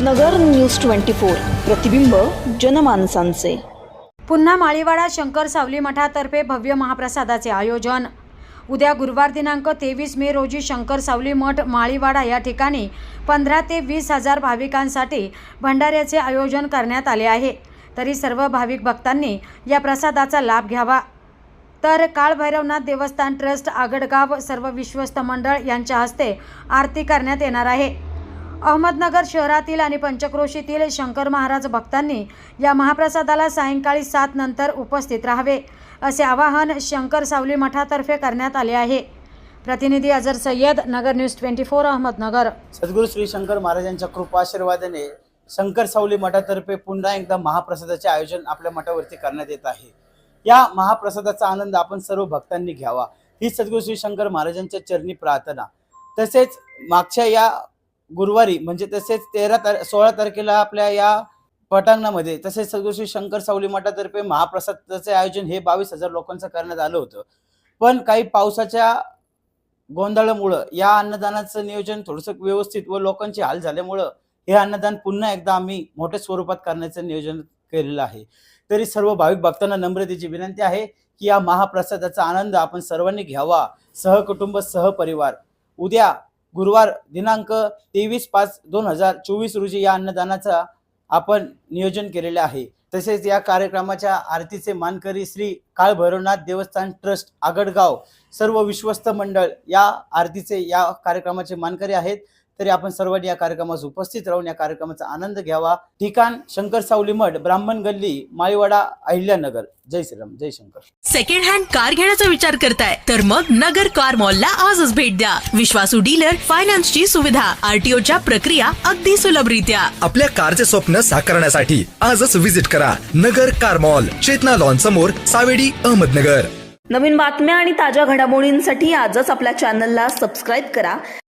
नगर news twenty four. प्रतिबिंब जनमानसांचे. पुन्हा माळीवाडा शंकर सावली मठातर्फे भव्य महाप्रसादाचे आयोजन. उद्या गुरुवार दिनांक तेवीस मे रोजी शंकर सावली मठ माळीवाडा या ठिकाणी पंधरा ते वीस हजार भाविकांसाठी भंडाऱ्याचे आयोजन करण्यात आले आहे. तरी सर्व भाविक भक्तांनी या प्रसादाचा लाभ घ्यावा. तर काळभैरवनाथ देवस्थान ट्रस्ट आगडगाव सर्व विश्वस्त मंडळ यांच्या हस्ते आरती करण्यात येणार आहे. अहमदनगर शहरातील आणि पंचक्रोशीतील शंकर महाराज भक्तांनी या महाप्रसादाला सायंकाळी सात नंतर उपस्थित राहावे असे आवाहन शंकर सावली मठातर्फे करण्यात आले आहे. प्रतिनिधी Azhar Sayyad Nagar news twenty four Ahmednagar. सद्गुरू श्री शंकर महाराजांच्या कृपाशीर्वादाने शंकर सावली मठातर्फे पुन्हा एकदा महाप्रसादाचे आयोजन आपल्या मठावरती करण्यात येत आहे. या महाप्रसादाचा आनंद आपण सर्व भक्तांनी घ्यावा. ही सद्गुरू श्री शंकर महाराजांच्या चरणी प्रार्थना. तसेच मागच्या या गुरुवारी म्हणजे तसेच तेरा तार सोळा तारखेला आपल्या या पटांगणामध्ये तसेच सद्गुरू श्री शंकर सावली मठातर्फे महाप्रसादाचे आयोजन हे बावीस हजार लोकांचं करण्यात आलं होतं. पण काही पावसाच्या गोंधळामुळं या अन्नदानाचं नियोजन थोडंसं व्यवस्थित व लोकांची हाल झाल्यामुळं हे अन्नदान पुन्हा एकदा आम्ही मोठ्या स्वरूपात करण्याचं नियोजन केलेलं आहे. तरी सर्व भाविक भक्तांना नम्रतेची विनंती आहे की या महाप्रसादाचा आनंद आपण सर्वांनी घ्यावा. सहकुटुंब सहपरिवार. उद्या गुरुवार दिनांक तेवीस पाच दोन हजार चोवीस रोजी या अन्नदानाचा आपण नियोजन केलेले आहे. तसेच या कार्यक्रमाच्या आरतीचे मानकरी श्री काळभैरवनाथ देवस्थान ट्रस्ट आगडगाव सर्व विश्वस्त मंडळ या आरतीचे या कार्यक्रमाचे मानकरी आहेत. तरी आपण सर्वांनी या कार्यक्रमास उपस्थित राहून या कार्यक्रमाचा आनंद घ्यावा. ठिकाण शंकर सावली मठ ब्राह्मण गल्ली माळीवाडा अहिल्यानगर. जय श्रीराम जय शंकर. सेकंड हँड कार घेण्याचा विचार करताय तर मग नगर कार मॉल ला आजच भेट द्या. विश्वासू डीलर फायनान्सची सुविधा आरटीओ च्या प्रक्रिया अगदी सुलभरित्या. आपल्या कारचे स्वप्न साकारण्यासाठी आजच विजिट करा Nagar car mall Chetana lawn समोर सावेडी अहमदनगर. नवीन बातम्या आणि ताज्या घडामोडींसाठी आजच आपल्या चॅनलला सबस्क्राईब करा.